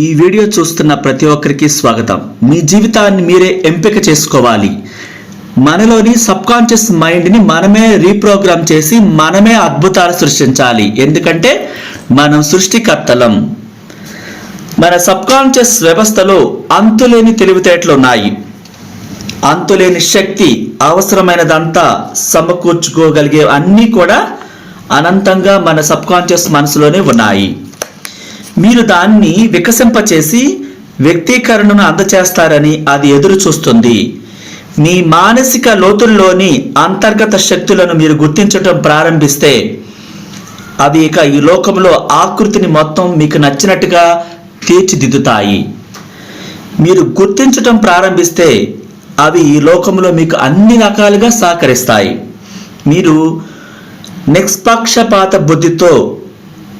ఈ వీడియో చూస్తున్న ప్రతి ఒక్కరికి స్వాగతం. మీ జీవితాన్ని మీరే ఎంపిక చేసుకోవాలి. మనలోని సబ్ కాన్షియస్ మైండ్ని మనమే రీప్రోగ్రామ్ చేసి మనమే అద్భుతాలు సృష్టించాలి. ఎందుకంటే మనం సృష్టికర్తలం. మన సబ్ కాన్షియస్ వ్యవస్థలో అంతులేని తెలివితేటలు ఉన్నాయి. అంతులేని శక్తి అవసరమైనదంతా సమకూర్చుకోగలిగే అన్నీ కూడా అనంతంగా మన సబ్ కాన్షియస్ మనసులోనే ఉన్నాయి. మీరు దాన్ని వికసింపచేసి వ్యక్తీకరణను అందచేస్తారని అది ఎదురు చూస్తుంది మీ మానసిక లోతుల్లోని అంతర్గత శక్తులను మీరు గుర్తించటం ప్రారంభిస్తే అవి ఇక ఈ లోకంలో ఆకృతిని మొత్తం మీకు నచ్చినట్టుగా తీర్చిదిద్దుతాయి. మీరు గుర్తించటం ప్రారంభిస్తే అవి ఈ లోకంలో మీకు అన్ని రకాలుగా సహకరిస్తాయి. మీరు నిష్పక్షపాత బుద్ధితో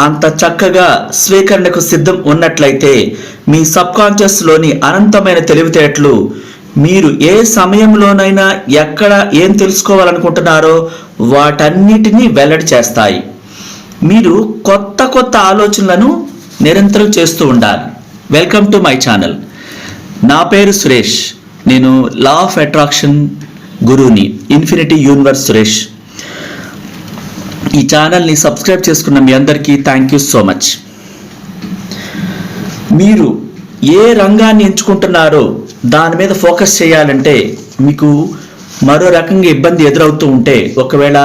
అంత చక్కగా స్వీకరణకు సిద్ధం ఉన్నట్లయితే మీ సబ్ కాన్షియస్లోని అనంతమైన తెలివితేటలు మీరు ఏ సమయంలోనైనా ఎక్కడ ఏం తెలుసుకోవాలనుకుంటున్నారో వాటన్నిటినీ వెల్లడి చేస్తాయి. మీరు కొత్త కొత్త ఆలోచనలను నిరంతరం చేస్తూ ఉండాలి. వెల్కమ్ టు మై ఛానల్ నా పేరు సురేష్. నేను లా ఆఫ్ అట్రాక్షన్ గురువుని. Infinity universe Suresh. ఈ ఛానల్ని సబ్స్క్రైబ్ చేసుకున్న మీ అందరికీ థ్యాంక్ యూ సో మచ్ మీరు ఏ రంగాన్ని ఎంచుకుంటున్నారో దాని మీద ఫోకస్ చేయాలంటే మీకు మరో రకంగా ఇబ్బంది ఎదురవుతూ ఉంటే ఒకవేళ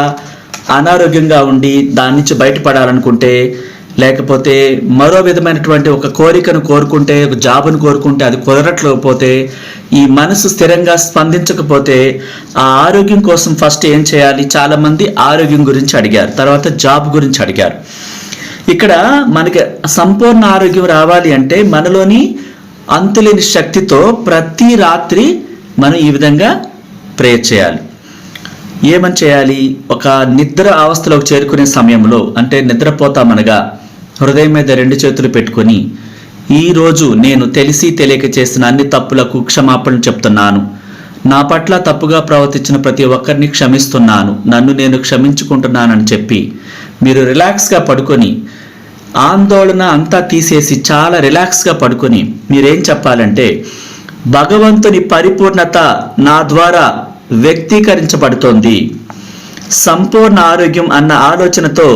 అనారోగ్యంగా ఉండి దాని నుంచి బయటపడాలనుకుంటే లేకపోతే మరో విధమైనటువంటి ఒక కోరికను కోరుకుంటే ఒక జాబును కోరుకుంటే అది కుదరట్లేకపోతే ఈ మనసు స్థిరంగా స్పందించకపోతే ఆ ఆరోగ్యం కోసం ఫస్ట్ ఏం చేయాలి? చాలామంది ఆరోగ్యం గురించి అడిగారు. తర్వాత జాబ్ గురించి అడిగారు. ఇక్కడ మనకి సంపూర్ణ ఆరోగ్యం రావాలి అంటే మనలోని అంతులేని శక్తితో ప్రతి రాత్రి మనం ఈ విధంగా ప్రేయర్ చేయాలి. ఏమని చేయాలి? ఒక నిద్ర అవస్థలోకి చేరుకునే సమయంలో అంటే నిద్రపోతామనగా హృదయం మీద రెండు చేతులు పెట్టుకొని ఈరోజు నేను తెలిసి తెలియక చేసిన అన్ని తప్పులకు క్షమాపణ చెప్తున్నాను. నా పట్ల తప్పుగా ప్రవర్తించిన ప్రతి ఒక్కరిని క్షమిస్తున్నాను. నన్ను నేను క్షమించుకుంటున్నానని చెప్పి మీరు రిలాక్స్గా పడుకొని ఆందోళన అంతా తీసేసి చాలా రిలాక్స్గా పడుకొని మీరేం చెప్పాలంటే భగవంతుని పరిపూర్ణత నా ద్వారా వ్యక్తీకరించబడుతోంది. సంపూర్ణ ఆరోగ్యం అన్న ఆలోచనతో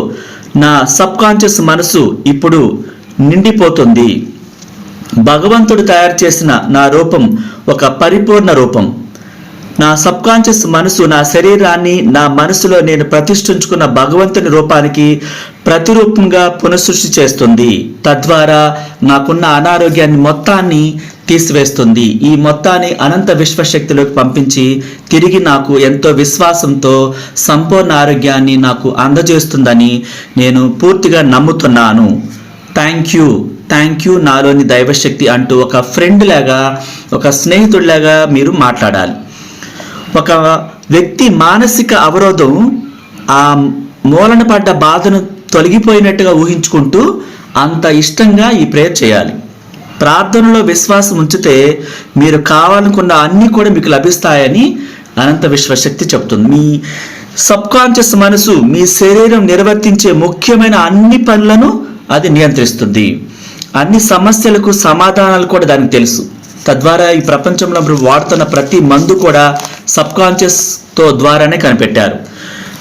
నా సబ్ కాన్షియస్ మనసు ఇప్పుడు నిండిపోతుంది. భగవంతుడు తయారు చేసిన నా రూపం ఒక పరిపూర్ణ రూపం. నా సబ్ కాన్షియస్ మనసు నా శరీరాన్ని నా మనసులో నేను ప్రతిష్ఠించుకున్న భగవంతుని రూపానికి ప్రతిరూపంగా పునఃసృష్టి చేస్తుంది. తద్వారా నాకున్న అనారోగ్యాన్ని మొత్తాన్ని తీసివేస్తుంది. ఈ మొత్తాన్ని అనంత విశ్వశక్తిలోకి పంపించి తిరిగి నాకు ఎంతో విశ్వాసంతో సంపూర్ణ ఆరోగ్యాన్ని నాకు అందజేస్తుందని నేను పూర్తిగా నమ్ముతున్నాను. Thank you. థ్యాంక్ యూ నాలోని దైవశక్తి అంటూ ఒక ఫ్రెండ్ లాగా ఒక స్నేహితుడిలాగా మీరు మాట్లాడాలి. ఒక వ్యక్తి మానసిక అవరోధం ఆ మూలన పడ్డ బాధను తొలగిపోయినట్టుగా ఊహించుకుంటూ అంత ఇష్టంగా ఈ ప్రేయర్ చేయాలి. ప్రార్థనలో విశ్వాసం ఉంచితే మీరు కావాలనుకున్న అన్నీ కూడా మీకు లభిస్తాయని అనంత విశ్వశక్తి చెప్తుంది మీ సబ్ కాన్షియస్ మనసు మీ శరీరం నిర్వర్తించే ముఖ్యమైన అన్ని పనులను అది నియంత్రిస్తుంది. అన్ని సమస్యలకు సమాధానాలు కూడా దానికి తెలుసు. తద్వారా ఈ ప్రపంచంలో వాడుతున్న ప్రతి మందు కూడా సబ్ కాన్షియస్తో ద్వారానే కనిపెట్టారు.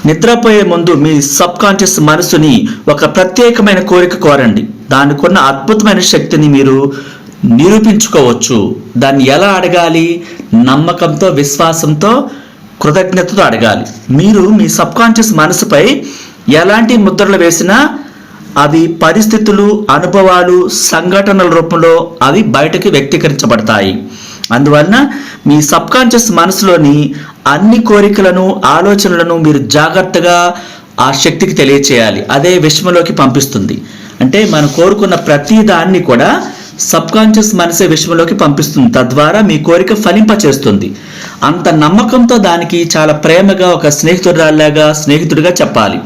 నిద్రపోయే ముందు మీ సబ్ కాన్షియస్ మనసుని ఒక ప్రత్యేకమైన కోరిక కోరండి. దానికున్న అద్భుతమైన శక్తిని మీరు నిరూపించుకోవచ్చు. దాన్ని ఎలా అడగాలి? నమ్మకంతో విశ్వాసంతో కృతజ్ఞతతో అడగాలి. మీరు మీ సబ్ కాన్షియస్ మనసుపై ఎలాంటి ముద్రలు వేసినా అవి పరిస్థితులు అనుభవాలు సంఘటనల రూపంలో అవి బయటకు వ్యక్తీకరించబడతాయి. అందువలన మీ సబ్ కాన్షియస్ మనసులోని అన్ని కోరికలను ఆలోచనలను మీరు జాగ్రత్తగా ఆ శక్తికి తెలియచేయాలి. అదే విశ్వంలోకి పంపిస్తుంది. అంటే మనం కోరుకున్న ప్రతి దాన్ని కూడా సబ్ కాన్షియస్ మనసే విశ్వంలోకి పంపిస్తుంది. తద్వారా మీ కోరిక ఫలింప చేస్తుంది అంత నమ్మకంతో దానికి చాలా ప్రేమగా ఒక స్నేహితురాలాగా స్నేహితుడిగా చెప్పాలి.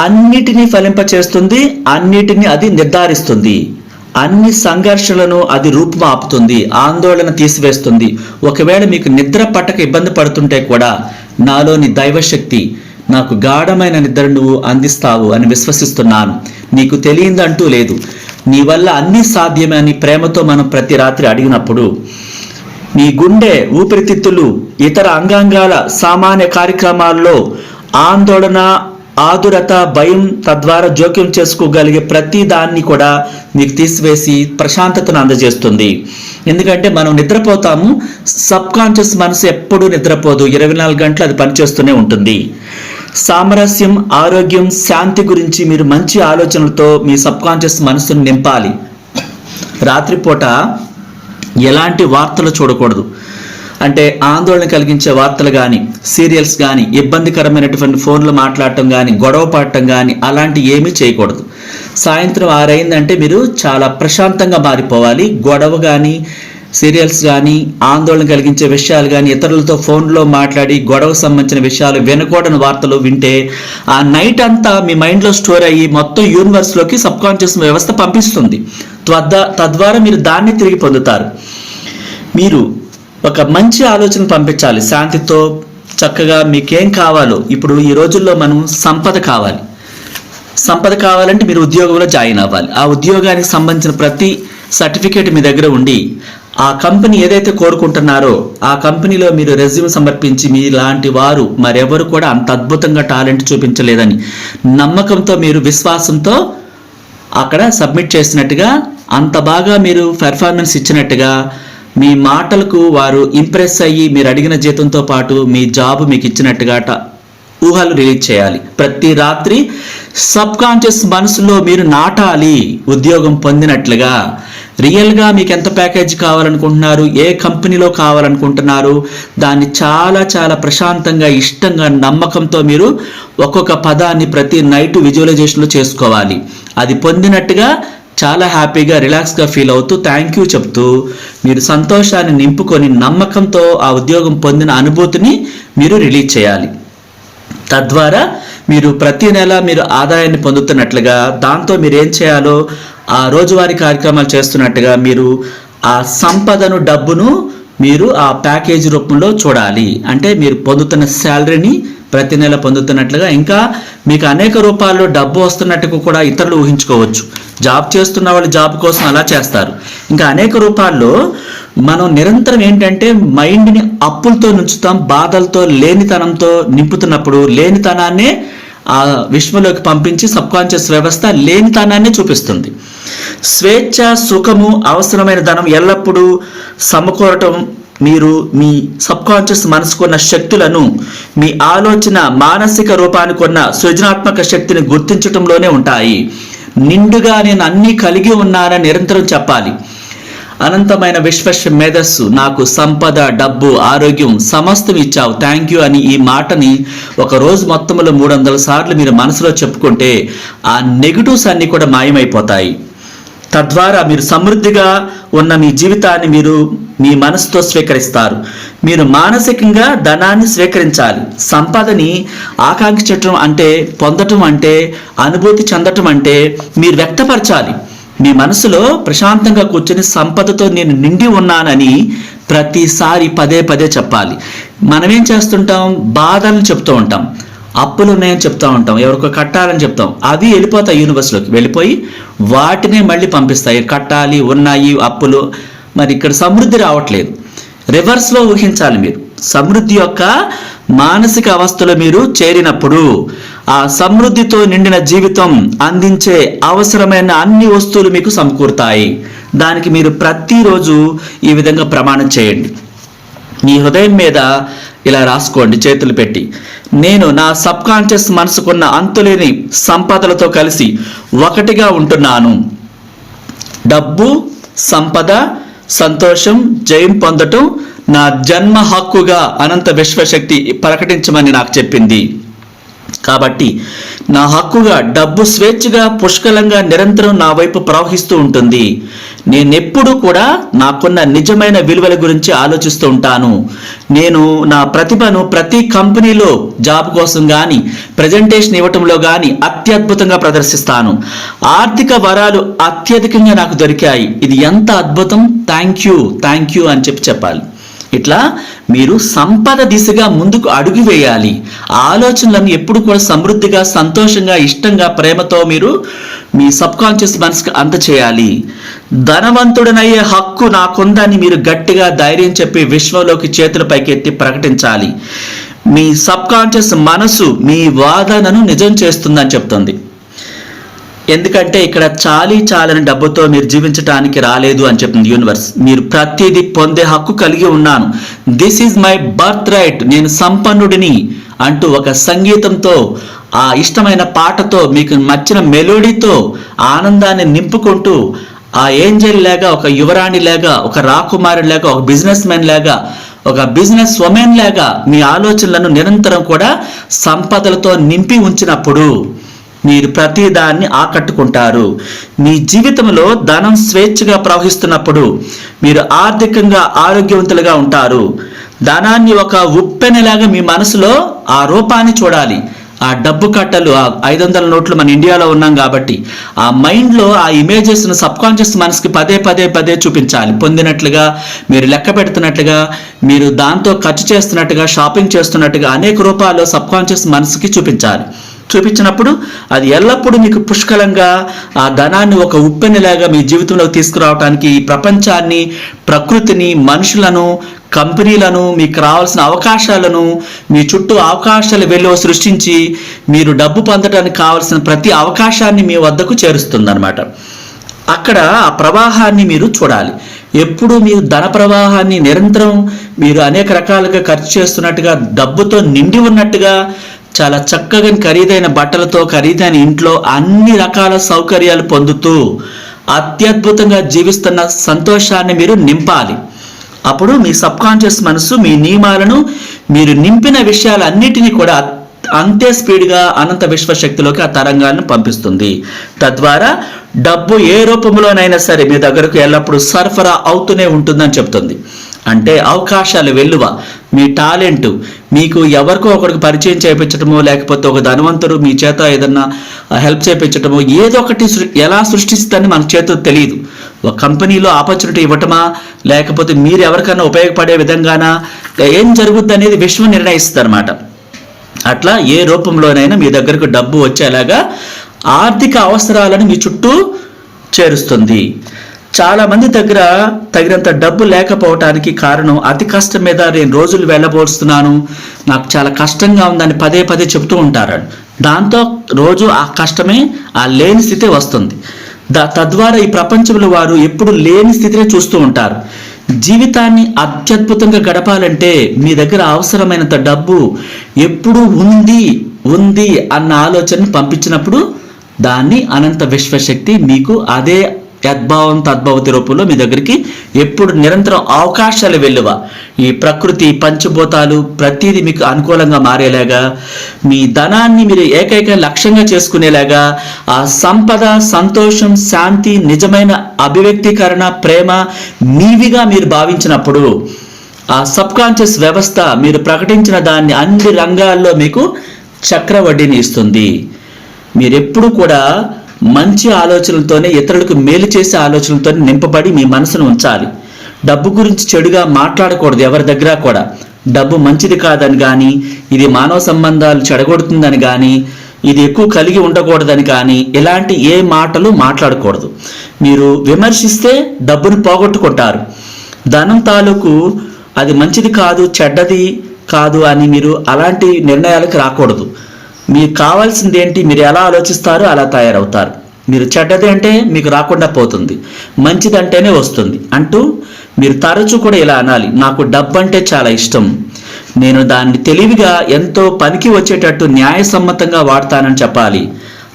అన్నిటినీ ఫలింప చేస్తుంది అన్నిటినీ అది నిర్ధారిస్తుంది. అన్ని సంఘర్షణలను అది రూపుమాపుతుంది ఆందోళన తీసివేస్తుంది. ఒకవేళ మీకు నిద్ర పట్టక ఇబ్బంది పడుతుంటే కూడా నాలోని దైవశక్తి నాకు గాఢమైన నిద్ర నువ్వు అందిస్తావు అని విశ్వసిస్తున్నాను. నీకు తెలియందంటూ లేదు. నీ వల్ల అన్నీ సాధ్యమే అని ప్రేమతో మనం ప్రతి రాత్రి అడిగినప్పుడు నీ గుండె ఊపిరితిత్తులు ఇతర అంగాంగాల సామాన్య కార్యక్రమాల్లో ఆందోళన ఆదురత భయం తద్వారా జోక్యం చేసుకోగలిగే ప్రతి దాన్ని కూడా మీకు తీసివేసి ప్రశాంతతను అందజేస్తుంది. ఎందుకంటే మనం నిద్రపోతాము సబ్ కాన్షియస్ మనసు ఎప్పుడూ నిద్రపోదు ఇరవై నాలుగు గంటలు అది పనిచేస్తూనే ఉంటుంది. సామరస్యం ఆరోగ్యం శాంతి గురించి మీరు మంచి ఆలోచనలతో మీ సబ్ కాన్షియస్ మనసును నింపాలి. రాత్రిపూట ఎలాంటి వార్తలు చూడకూడదు. అంటే ఆందోళన కలిగించే వార్తలు కానీ సీరియల్స్ కానీ ఇబ్బందికరమైనటువంటి ఫోన్లు మాట్లాడటం కానీ గొడవ పడటం కానీ అలాంటి ఏమీ చేయకూడదు. సాయంత్రం ఆరైందంటే మీరు చాలా ప్రశాంతంగా మారిపోవాలి. గొడవ కానీ సీరియల్స్ కానీ ఆందోళన కలిగించే విషయాలు కానీ ఇతరులతో ఫోన్లో మాట్లాడి గొడవకు సంబంధించిన విషయాలు వినకూడని వార్తలు వింటే ఆ నైట్ అంతా మీ మైండ్లో స్టోర్ అయ్యి మొత్తం యూనివర్స్లోకి సబ్ కాన్షియస్ వ్యవస్థ పంపిస్తుంది. తద్వారా మీరు దాన్ని తిరిగి పొందుతారు. మీరు ఒక మంచి ఆలోచన పంపించాలి. శాంతితో చక్కగా మీకేం కావాలో. ఇప్పుడు ఈ రోజుల్లో మనం సంపద కావాలి. సంపద కావాలంటే మీరు ఉద్యోగంలో జాయిన్ అవ్వాలి. ఆ ఉద్యోగానికి సంబంధించిన ప్రతి సర్టిఫికేట్ మీ దగ్గర ఉండి ఆ కంపెనీ ఏదైతే కోరుకుంటున్నారో ఆ కంపెనీలో మీరు రెజ్యూమ్ సమర్పించి మీలాంటి వారు మరెవరు కూడా అంత అద్భుతంగా టాలెంట్ చూపించలేదని నమ్మకంతో మీరు విశ్వాసంతో అక్కడ సబ్మిట్ చేసినట్టుగా అంత బాగా మీరు పెర్ఫార్మెన్స్ ఇచ్చినట్టుగా మీ మాటలకు వారు ఇంప్రెస్ అయ్యి మీరు అడిగిన జీతంతో పాటు మీ జాబ్ మీకు ఇచ్చినట్టుగా ఊహలు రిలీజ్ చేయాలి. ప్రతి రాత్రి సబ్ కాన్షియస్ మనసులో మీరు నాటాలి ఉద్యోగం పొందినట్లుగా. రియల్గా మీకు ఎంత ప్యాకేజ్ కావాలనుకుంటున్నారు ఏ కంపెనీలో కావాలనుకుంటున్నారు దాన్ని చాలా చాలా ప్రశాంతంగా ఇష్టంగా నమ్మకంతో మీరు ఒక్కొక్క పదాన్ని ప్రతి నైట్ విజువలైజేషన్లో చేసుకోవాలి. అది పొందినట్టుగా చాలా హ్యాపీగా రిలాక్స్గా ఫీల్ అవుతూ థ్యాంక్ యూ చెప్తూ మీరు సంతోషాన్ని నింపుకొని నమ్మకంతో ఆ ఉద్యోగం పొందిన అనుభూతిని మీరు రిలీజ్ చేయాలి. తద్వారా మీరు ప్రతి నెల మీరు ఆదాయాన్ని పొందుతున్నట్లుగా దాంతో మీరు ఏం చేయాలో ఆ రోజువారీ కార్యక్రమాలు చేస్తున్నట్టుగా మీరు ఆ సంపదను డబ్బును మీరు ఆ ప్యాకేజీ రూపంలో చూడాలి. అంటే మీరు పొందుతున్న శాలరీని ప్రతి నెల పొందుతున్నట్లుగా ఇంకా మీకు అనేక రూపాల్లో డబ్బు వస్తున్నట్టుగా కూడా ఇతరులు ఊహించుకోవచ్చు. జాబ్ చేస్తున్న వాళ్ళు జాబ్ కోసం అలా చేస్తారు. ఇంకా అనేక రూపాల్లో మనం నిరంతరం ఏంటంటే మైండ్ని అప్పులతో నుంచుతాం బాధలతో లేనితనంతో నింపుతున్నప్పుడు లేనితనాన్నే ఆ విశ్వంలోకి పంపించి సబ్కాన్షియస్ వ్యవస్థ లేనితనాన్ని చూపిస్తుంది. స్వేచ్ఛ సుఖము అవసరమైన ధనం ఎల్లప్పుడూ సమకూరటం మీరు మీ సబ్కాన్షియస్ మనసుకున్న శక్తులను మీ ఆలోచన మానసిక రూపానికి ఉన్న సృజనాత్మక శక్తిని గుర్తించటంలోనే ఉంటాయి. నిండుగా నేను అన్నీ కలిగి ఉన్నానని నిరంతరం చెప్పాలి. అనంతమైన విశ్వశ మేధస్సు నాకు సంపద డబ్బు ఆరోగ్యం సమస్తం ఇచ్చావు. థ్యాంక్ యూ అని ఈ మాటని ఒక రోజు మొత్తంలో మూడు వందల సార్లు మీరు మనసులో చెప్పుకుంటే ఆ నెగిటివ్స్ అన్నీ కూడా మాయమైపోతాయి. తద్వారా మీరు సమృద్ధిగా ఉన్న మీ జీవితాన్ని మీరు మీ మనసుతో స్వీకరిస్తారు. మీరు మానసికంగా ధనాన్ని స్వీకరించాలి. సంపదని ఆకాంక్షించటం అంటే పొందటం అంటే అనుభూతి చెందటం అంటే మీరు వ్యక్తపరచాలి. మీ మనసులో ప్రశాంతంగా కూర్చొని సంపదతో నేను నిండి ఉన్నానని ప్రతిసారి పదే పదే చెప్పాలి. మనమేం చేస్తుంటాం? బాధలను చెప్తూ ఉంటాం. అప్పులు ఉన్నాయని చెప్తా ఉంటాం. ఎవరికో కట్టాలని చెప్తాం. అవి వెళ్ళిపోతాయి యూనివర్స్లోకి. వెళ్ళిపోయి వాటినే మళ్ళీ పంపిస్తాయి. కట్టాలి ఉన్నాయి అప్పులు. మరి ఇక్కడ సమృద్ధి రావట్లేదు. రివర్స్లో ఊహించాలి మీరు. సమృద్ధి యొక్క మానసిక అవస్థలో మీరు చేరినప్పుడు ఆ సమృద్ధితో నిండిన జీవితం అందించే అవసరమైన అన్ని వస్తువులు మీకు సమకూరుతాయి. దానికి మీరు ప్రతిరోజు ఈ విధంగా ప్రమాణం చేయండి. మీ హృదయం మీద ఇలా రాసుకోండి చేతులు పెట్టి. నేను నా సబ్ కాన్షియస్ మనసుకున్న అంతులేని సంపదలతో కలిసి ఒకటిగా ఉంటున్నాను. డబ్బు సంపద సంతోషం జయం పొందటం నా జన్మ హక్కుగా అనంత విశ్వశక్తి ప్రకటించమని నాకు చెప్పింది. కాబట్టి నా హక్కుగా డబ్బు స్వేచ్ఛగా పుష్కలంగా నిరంతరం నా వైపు ప్రవహిస్తూ ఉంటుంది. నేనెప్పుడు కూడా నాకున్న నిజమైన విలువల గురించి ఆలోచిస్తూ ఉంటాను. నేను నా ప్రతిభను ప్రతి కంపెనీలో జాబ్ కోసం కానీ ప్రజెంటేషన్ ఇవ్వటంలో కానీ అత్యద్భుతంగా ప్రదర్శిస్తాను. ఆర్థిక వరాలు అత్యధికంగా నాకు దొరికాయి. ఇది ఎంత అద్భుతం! థ్యాంక్ యూ థ్యాంక్ యూ అని చెప్పి చెప్పాలి. ఇట్లా మీరు సంపద దిశగా ముందుకు అడుగు వేయాలి. ఆలోచనలను ఎప్పుడు కూడా సమృద్ధిగా సంతోషంగా ఇష్టంగా ప్రేమతో మీరు మీ సబ్ కాన్షియస్ మనసుకు అందచేయాలి. ధనవంతుడనయ్యే హక్కు నాకుందని మీరు గట్టిగా ధైర్యం చెప్పి విశ్వంలోకి చేతుల పైకెత్తి ప్రకటించాలి. మీ సబ్ కాన్షియస్ మనసు మీ వాదనను నిజం చేస్తుందని చెప్తుంది. ఎందుకంటే ఇక్కడ చాలీ చాలని డబ్బుతో మీరు జీవించడానికి రాలేదు అని చెప్తుంది యూనివర్స్ మీరు ప్రతిదీ పొందే హక్కు కలిగి ఉన్నాను. This is my birth right నేను సంపన్నుడిని అంటూ ఒక సంగీతంతో ఆ ఇష్టమైన పాటతో మీకు నచ్చిన మెలోడీతో ఆనందాన్ని నింపుకుంటూ ఆ ఏంజల్ లేగా ఒక యువరాణి లేగా ఒక రాకుమారి లేగా ఒక బిజినెస్ మ్యాన్ లేగా ఒక బిజినెస్ ఉమెన్ లాగా మీ ఆలోచనలను నిరంతరం కూడా సంపదలతో నింపి ఉంచినప్పుడు మీరు ప్రతిదాన్ని ఆకట్టుకుంటారు. మీ జీవితంలో ధనం స్వేచ్ఛగా ప్రవహిస్తున్నప్పుడు మీరు ఆర్థికంగా ఆరోగ్యవంతులుగా ఉంటారు. ధనాన్ని ఒక ఉప్పెనలాగా మీ మనసులో ఆ రూపాన్ని చూడాలి. ఆ డబ్బు కట్టలు ఆ ఐదు వందల నోట్లు మన ఇండియాలో ఉన్నాం కాబట్టి ఆ మైండ్లో ఆ ఇమేజెస్ను సబ్ కాన్షియస్ మనసుకి పదే పదే పదే చూపించాలి. పొందినట్లుగా మీరు లెక్క పెడుతున్నట్లుగా మీరు దాంతో ఖర్చు చేస్తున్నట్టుగా షాపింగ్ చేస్తున్నట్టుగా అనేక రూపాల్లో సబ్ కాన్షియస్ మనసుకి చూపించాలి. చూపించినప్పుడు అది ఎల్లప్పుడూ మీకు పుష్కలంగా ఆ ధనాన్ని ఒక ఉప్పెనలాగా మీ జీవితంలోకి తీసుకురావడానికి ఈ ప్రపంచాన్ని ప్రకృతిని మనుషులను కంపెనీలను మీకు రావాల్సిన అవకాశాలను మీ చుట్టూ అవకాశాలు వెలువ సృష్టించి మీరు డబ్బు పొందడానికి కావాల్సిన ప్రతి అవకాశాన్ని మీ వద్దకు చేరుస్తుందన్నమాట. అక్కడ ఆ ప్రవాహాన్ని మీరు చూడాలి. ఎప్పుడు మీరు ధన ప్రవాహాన్ని నిరంతరం మీరు అనేక రకాలుగా ఖర్చు చేస్తున్నట్టుగా డబ్బుతో నిండి ఉన్నట్టుగా చాలా చక్కగా ఖరీదైన బట్టలతో ఖరీదైన ఇంట్లో అన్ని రకాల సౌకర్యాలు పొందుతూ అత్యద్భుతంగా జీవిస్తున్న సంతోషాన్ని మీరు నింపాలి. అప్పుడు మీ సబ్ కాన్షియస్ మనసు మీ నియమాలను మీరు నింపిన విషయాలన్నిటినీ కూడా అంతే స్పీడ్గా అనంత విశ్వశక్తిలోకి ఆ తరంగాలను పంపిస్తుంది. తద్వారా డబ్బు ఏ రూపంలోనైనా సరే మీ దగ్గరకు ఎల్లప్పుడూ సరఫరా అవుతూనే ఉంటుందని చెప్తుంది. అంటే అవకాశాలు వెల్లువ. మీ టాలెంట్. మీకు ఎవరికో ఒకరికి పరిచయం చేయించటమో లేకపోతే ఒక ధనవంతుడు మీ చేత ఏదన్నా హెల్ప్ చేయించటమో ఏదో ఒకటి ఎలా సృష్టిస్తుందని మన చేత తెలియదు ఒక కంపెనీలో ఆపర్చునిటీ ఇవ్వటమా లేకపోతే మీరు ఎవరికైనా ఉపయోగపడే విధంగానా ఏం జరుగుద్ది అనేది విశ్వం నిర్ణయిస్తుంది అనమాట అట్లా ఏ రూపంలోనైనా మీ దగ్గరకు డబ్బు వచ్చేలాగా ఆర్థిక అవసరాలను మీ చుట్టూ చేరుస్తుంది. చాలా మంది దగ్గర తగినంత డబ్బు లేకపోవటానికి కారణం అతి కష్టం మీద నేను రోజులు వెళ్ళబోస్తున్నాను. నాకు చాలా కష్టంగా ఉందని పదే పదే చెప్తూ ఉంటారు. దాంతో రోజు ఆ కష్టమే ఆ లేని స్థితి వస్తుంది. దా తద్వారా ఈ ప్రపంచంలో వారు ఎప్పుడు లేని స్థితినే చూస్తూ ఉంటారు. జీవితాన్ని అత్యద్భుతంగా గడపాలంటే మీ దగ్గర అవసరమైనంత డబ్బు ఎప్పుడు ఉంది ఉంది అన్న ఆలోచనను పంపించినప్పుడు దాన్ని అనంత విశ్వశక్తి మీకు అదే యద్భావం తద్భవతి రూపంలో మీ దగ్గరికి ఎప్పుడు నిరంతరం అవకాశాలు వెళ్ళువ. ఈ ప్రకృతి పంచభూతాలు ప్రతిదీ మీకు అనుకూలంగా మారేలాగా మీ ధనాన్ని మీరు ఏకైక లక్ష్యంగా చేసుకునేలాగా ఆ సంపద సంతోషం శాంతి నిజమైన అభివ్యక్తీకరణ ప్రేమ మీవిగా మీరు భావించినప్పుడు ఆ సబ్కాన్షియస్ వ్యవస్థ మీరు ప్రకటించిన దాన్ని అన్ని రంగాల్లో మీకు చక్రవడ్డీని ఇస్తుంది. మీరెప్పుడు కూడా మంచి ఆలోచనలతోనే ఇతరులకు మేలు చేసే ఆలోచనలతో నింపబడి మీ మనసును ఉంచాలి. డబ్బు గురించి చెడుగా మాట్లాడకూడదు ఎవరి దగ్గర కూడా. డబ్బు మంచిది కాదని కానీ ఇది మానవ సంబంధాలు చెడగొడుతుందని కానీ ఇది ఎక్కువ కలిగి ఉండకూడదని కానీ ఇలాంటి ఏ మాటలు మాట్లాడకూడదు. మీరు విమర్శిస్తే డబ్బును పోగొట్టుకుంటారు. ధనం తాలూకు అది మంచిది కాదు చెడ్డది కాదు అని మీరు అలాంటి నిర్ణయాలకు రాకూడదు. మీకు కావాల్సింది ఏంటి? మీరు ఎలా ఆలోచిస్తారో అలా తయారవుతారు. మీరు చెడ్డది అంటే మీకు రాకుండా పోతుంది. మంచిదంటేనే వస్తుంది. అంటూ మీరు తరచూ కూడా ఇలా అనాలి. నాకు డబ్బు అంటే చాలా ఇష్టం. నేను దాన్ని తెలివిగా ఎంతో పనికి వచ్చేటట్టు న్యాయసమ్మతంగా వాడతానని చెప్పాలి.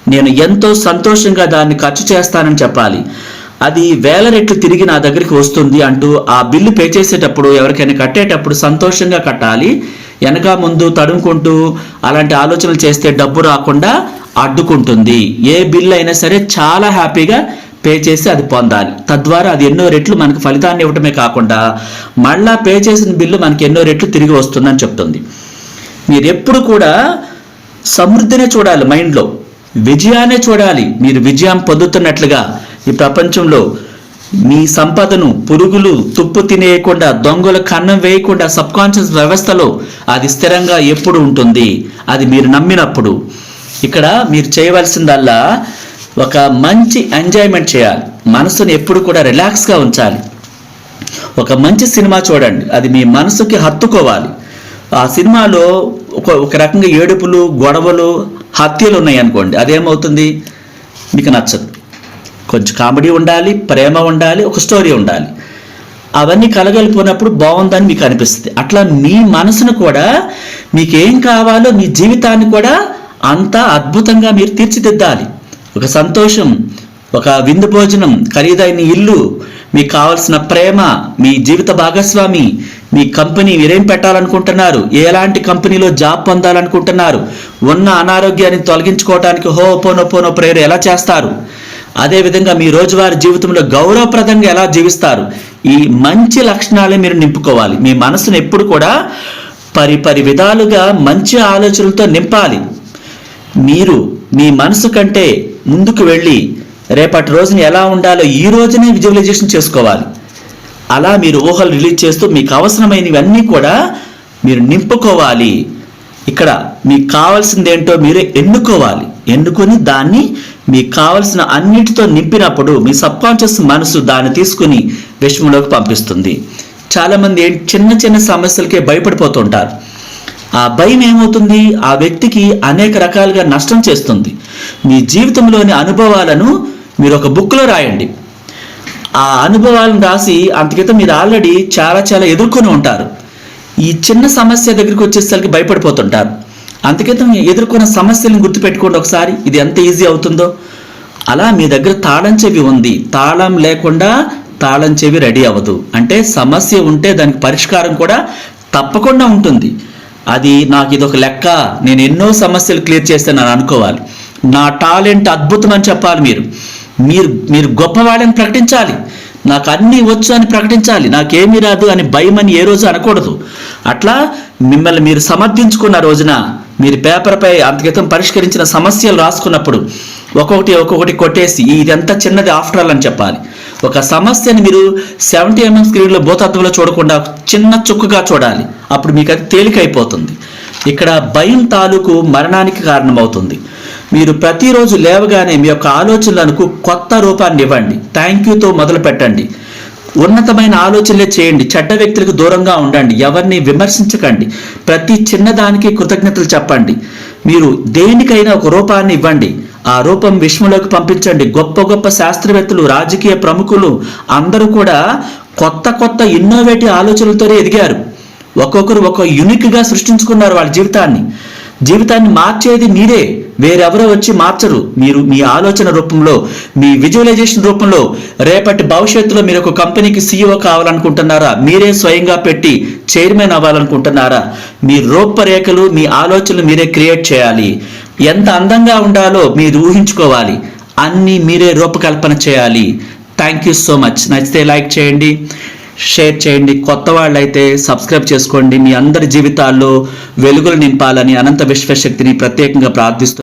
నేను ఎంతో సంతోషంగా దాన్ని ఖర్చు చేస్తానని చెప్పాలి. అది వేల రెట్లు తిరిగి నా దగ్గరికి వస్తుంది అంటూ ఆ బిల్లు పే చేసేటప్పుడు ఎవరికైనా కట్టేటప్పుడు సంతోషంగా కట్టాలి. వెనక ముందు తడుముకుంటూ అలాంటి ఆలోచనలు చేస్తే డబ్బు రాకుండా అడ్డుకుంటుంది. ఏ బిల్లు అయినా సరే చాలా హ్యాపీగా పే చేసి అది పొందాలి. తద్వారా అది ఎన్నో రెట్లు మనకు ఫలితాన్ని ఇవ్వటమే కాకుండా మళ్ళా పే చేసిన బిల్లు మనకి ఎన్నో రెట్లు తిరిగి వస్తుందని చెప్తుంది. మీరు ఎప్పుడు కూడా సమృద్ధినే చూడాలి మైండ్లో. విజయాన్నే చూడాలి. మీరు విజయం పొందుతున్నట్లుగా ఈ ప్రపంచంలో మీ సంపదను పురుగులు తుప్పు తినేయకుండా దొంగలు కన్నం వేయకుండా సబ్ కాన్షియస్ వ్యవస్థలో అది స్థిరంగా ఎప్పుడు ఉంటుంది? అది మీరు నమ్మినప్పుడు. ఇక్కడ మీరు చేయవలసిందల్లా ఒక మంచి ఎంజాయ్మెంట్ చేయాలి. మనసును ఎప్పుడు కూడా రిలాక్స్గా ఉంచాలి. ఒక మంచి సినిమా చూడండి. అది మీ మనసుకి హత్తుకోవాలి. ఆ సినిమాలో ఒక ఒక రకంగా ఏడుపులు గొడవలు హత్యలు ఉన్నాయి అనుకోండి. అదేమవుతుంది? మీకు నచ్చదు. కొంచెం కామెడీ ఉండాలి ప్రేమ ఉండాలి ఒక స్టోరీ ఉండాలి. అవన్నీ కలగలిపోయినప్పుడు బాగుందని మీకు అనిపిస్తుంది. అట్లా మీ మనసును కూడా మీకేం కావాలో మీ జీవితాన్ని కూడా అంత అద్భుతంగా మీరు తీర్చిదిద్దాలి. ఒక సంతోషం ఒక విందు భోజనం ఖరీదైన ఇల్లు మీకు కావాల్సిన ప్రేమ మీ జీవిత భాగస్వామి మీ కంపెనీ మీరేం పెట్టాలనుకుంటున్నారు? ఎలాంటి కంపెనీలో జాబ్ పొందాలనుకుంటున్నారు? ఉన్న అనారోగ్యాన్ని తొలగించుకోవడానికి హో పోనో పోనో ప్రేరు ఎలా చేస్తారు? అదేవిధంగా మీ రోజువారీ జీవితంలో గౌరవప్రదంగా ఎలా జీవిస్తారు? ఈ మంచి లక్షణాలే మీరు నింపుకోవాలి. మీ మనసును ఎప్పుడు కూడా పరి పరి విధాలుగా మంచి ఆలోచనలతో నింపాలి. మీరు మీ మనసు కంటే ముందుకు వెళ్ళి రేపటి రోజున ఎలా ఉండాలో ఈ రోజునే విజువలైజేషన్ చేసుకోవాలి. అలా మీరు ఊహలు రిలీజ్ చేస్తూ మీకు అవసరమైనవన్నీ కూడా మీరు నింపుకోవాలి. ఇక్కడ మీకు కావాల్సింది ఏంటో మీరే ఎన్నుకోవాలి. ఎన్నుకొని దాన్ని మీకు కావలసిన అన్నిటితో నింపినప్పుడు మీ సబ్కాన్షియస్ మనసు దాన్ని తీసుకుని విశ్వంలోకి పంపిస్తుంది. చాలామంది చిన్న చిన్న సమస్యలకే భయపడిపోతుంటారు. ఆ భయం ఏమవుతుంది? ఆ వ్యక్తికి అనేక రకాలుగా నష్టం చేస్తుంది. మీ జీవితంలోని అనుభవాలను మీరు ఒక బుక్లో రాయండి. ఆ అనుభవాలను రాసి అంతకితం మీరు ఆల్రెడీ చాలా చాలా ఎదుర్కొని ఉంటారు. ఈ చిన్న సమస్య దగ్గరికి వచ్చేసరికి భయపడిపోతుంటారు. అంతకితం ఎదుర్కొన్న సమస్యలను గుర్తుపెట్టుకోండి ఒకసారి. ఇది ఎంత ఈజీ అవుతుందో. అలా మీ దగ్గర తాళం చెవి ఉంది. తాళం లేకుండా తాళం చెవి రెడీ అవ్వదు. అంటే సమస్య ఉంటే దానికి పరిష్కారం కూడా తప్పకుండా ఉంటుంది. అది నాకు ఇది ఒక లెక్క. నేను ఎన్నో సమస్యలు క్లియర్ చేస్తానని అనుకోవాలి. నా టాలెంట్ అద్భుతం అని చెప్పాలి మీరు. మీరు మీరు గొప్పవాళ్ళని ప్రకటించాలి. నాకు అన్నీ వచ్చు అని ప్రకటించాలి. నాకేమీ రాదు అని భయం అని ఏ రోజు అనకూడదు. అట్లా మిమ్మల్ని మీరు సమర్థించుకున్న రోజున మీరు పేపర్పై అంతకితం పరిష్కరించిన సమస్యలు రాసుకున్నప్పుడు ఒక్కొక్కటి ఒక్కొక్కటి కొట్టేసి ఇదంతా చిన్నది ఆఫ్టర్ ఆల్ అని చెప్పాలి. ఒక సమస్యని మీరు సెవెంటీ ఎంఎం స్క్రీన్లో భూతత్వంలో చూడకుండా చిన్న చుక్కగా చూడాలి. అప్పుడు మీకు అది తేలికైపోతుంది. ఇక్కడ భయం తాలూకు మరణానికి కారణమవుతుంది. మీరు ప్రతిరోజు లేవగానే మీ యొక్క ఆలోచనలకు కొత్త రూపాన్ని ఇవ్వండి. థ్యాంక్ యూతో మొదలు పెట్టండి. ఉన్నతమైన ఆలోచనలే చేయండి. చెడ్డ వ్యక్తులకు దూరంగా ఉండండి. ఎవరిని విమర్శించకండి. ప్రతి చిన్నదానికి కృతజ్ఞతలు చెప్పండి. మీరు దేనికైనా ఒక రూపాన్ని ఇవ్వండి. ఆ రూపం విశ్వంలోకి పంపించండి. గొప్ప గొప్ప శాస్త్రవేత్తలు రాజకీయ ప్రముఖులు అందరూ కూడా కొత్త కొత్త ఇన్నోవేటివ్ ఆలోచనలతోనే ఎదిగారు. ఒక్కొక్కరు ఒక యునిక్గా సృష్టించుకున్నారు వాళ్ళ జీవితాన్ని. జీవితాన్ని మార్చేది మీరే. వేరెవరో వచ్చి మార్చరు. మీరు మీ ఆలోచన రూపంలో మీ విజువలైజేషన్ రూపంలో రేపటి భవిష్యత్తులో మీరు ఒక కంపెనీకి సీఈఓ కావాలనుకుంటున్నారా? మీరే స్వయంగా పెట్టి చైర్మన్ అవ్వాలనుకుంటున్నారా? మీ రూపరేఖలు మీ ఆలోచనలు మీరే క్రియేట్ చేయాలి. ఎంత అందంగా ఉండాలో మీరు ఊహించుకోవాలి. అన్నీ మీరే రూపకల్పన చేయాలి. Thank you so much. నచ్చితే లైక్ చేయండి. షేర్ చేయండి. కొత్త వాళ్ళైతే సబ్స్క్రైబ్ చేసుకోండి. మీ అందరి జీవితాల్లో వెలుగులు నింపాలని అనంత విశ్వశక్తిని ప్రత్యేకంగా ప్రార్థిస్తూ